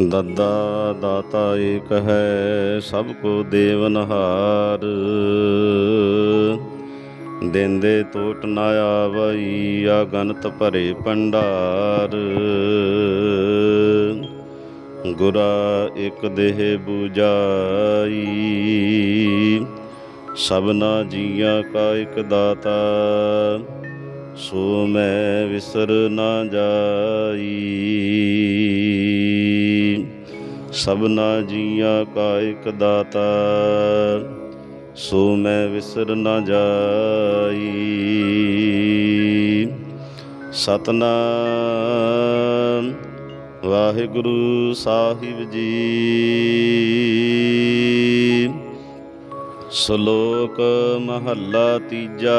ਦੱਦਾ ਦਾਤਾ ਏਕ ਹੈ, ਸਭ ਕੋ ਦੇਵਨਹਾਰ ਦਿੰਦੇ ਟੋਟ ਨਾ ਆਵਈ ਅਗਨਤ ਭਰੇ ਭੰਡਾਰ। ਗੁਰਾ ਇਕ ਦੇਹ 부ਜਾਈ ਸਭਨਾ ਜੀਆਂ ਕਾ ਇਕ ਦਾਤਾ। ਸੋ ਮੈਂ ਵਿਸਰ ਨਾ ਜਾਈ। ਸਭਨਾ ਜੀਆਂ ਕਾ ਇਕ ਦਾਤਾ, ਸੋ ਮੈਂ ਵਿਸਰ ਨਾ ਜਾਈ। ਸਤਨਾਮ ਵਾਹਿਗੁਰੂ ਸਾਹਿਬ ਜੀ। ਸ਼ਲੋਕ ਮਹੱਲਾ ਤੀਜਾ।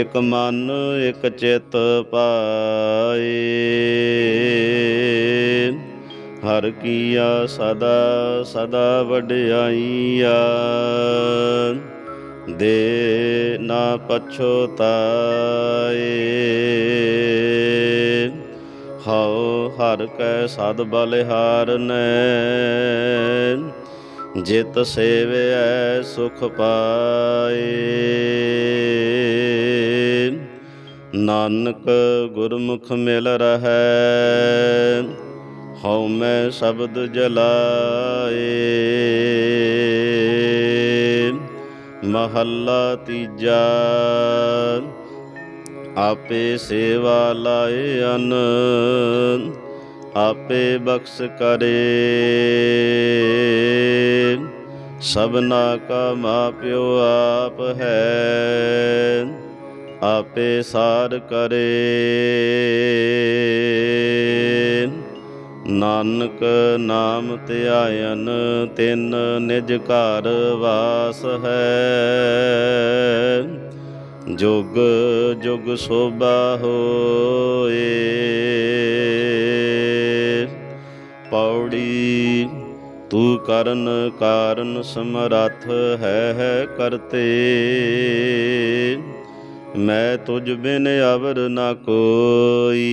ਇਕ ਮਨ, ਇਕ ਚਿਤ ਪਾਏ। ਹਰ ਕੀਆ ਸਦਾ ਸਦਾ ਵਡਿਆਈਆ। ਦੇ ਨਾ ਪਛੋਤਾਏ ਹਉ ਹਰ ਕੈ ਸਦ ਬਲਿਹਾਰਨੈ ਜਿਤ ਸੇਵਿਐ ਸੁਖ ਪਾਏ। ਨਾਨਕ ਗੁਰਮੁਖ ਮਿਲ ਰਹੈ, ਹਉ ਮੈਂ ਸ਼ਬਦ ਜਲਾਏ। ਮਹੱਲਾ ਤੀਜਾ, ਆਪੇ ਸੇਵਾ ਲਾਏ ਅਨ, ਆਪੇ ਬਖਸ਼ ਕਰੇ। ਸਭਨਾ ਕਾ ਮਾਪਿਓ ਆਪ ਹੈ ਆਪੇ ਸਾਰ ਕਰੇ। ਨਾਨਕ ਨਾਮ ਧਿਆਇਨ ਤਿਨ ਨਿਜ ਘਰ ਵਾਸ ਹੈ। ਜੁਗ ਜੁਗ ਸੋਭਾ ਹੋਏ। ਪੌੜੀ, ਤੂੰ ਕਰਨ ਕਾਰਨ ਸਮਰੱਥ ਹੈ ਕਰਤੇ। ਮੈਂ ਤੁਝ ਬਿਨ ਅਵਰ ਨਾ ਕੋਈ।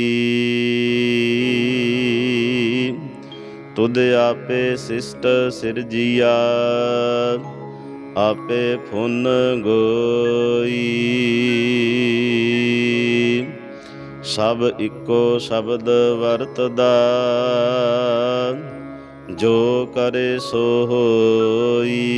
ਤੁਧ ਆਪੇ ਸਿਸ਼ਟ ਸਿਰਜੀਆ ਆਪੇ ਫੁਨ ਗੋਈ। ਸਭ ਇੱਕੋ ਸ਼ਬਦ ਵਰਤਦਾ, ਜੋ ਕਰੇ ਸੋ ਹੋਈ।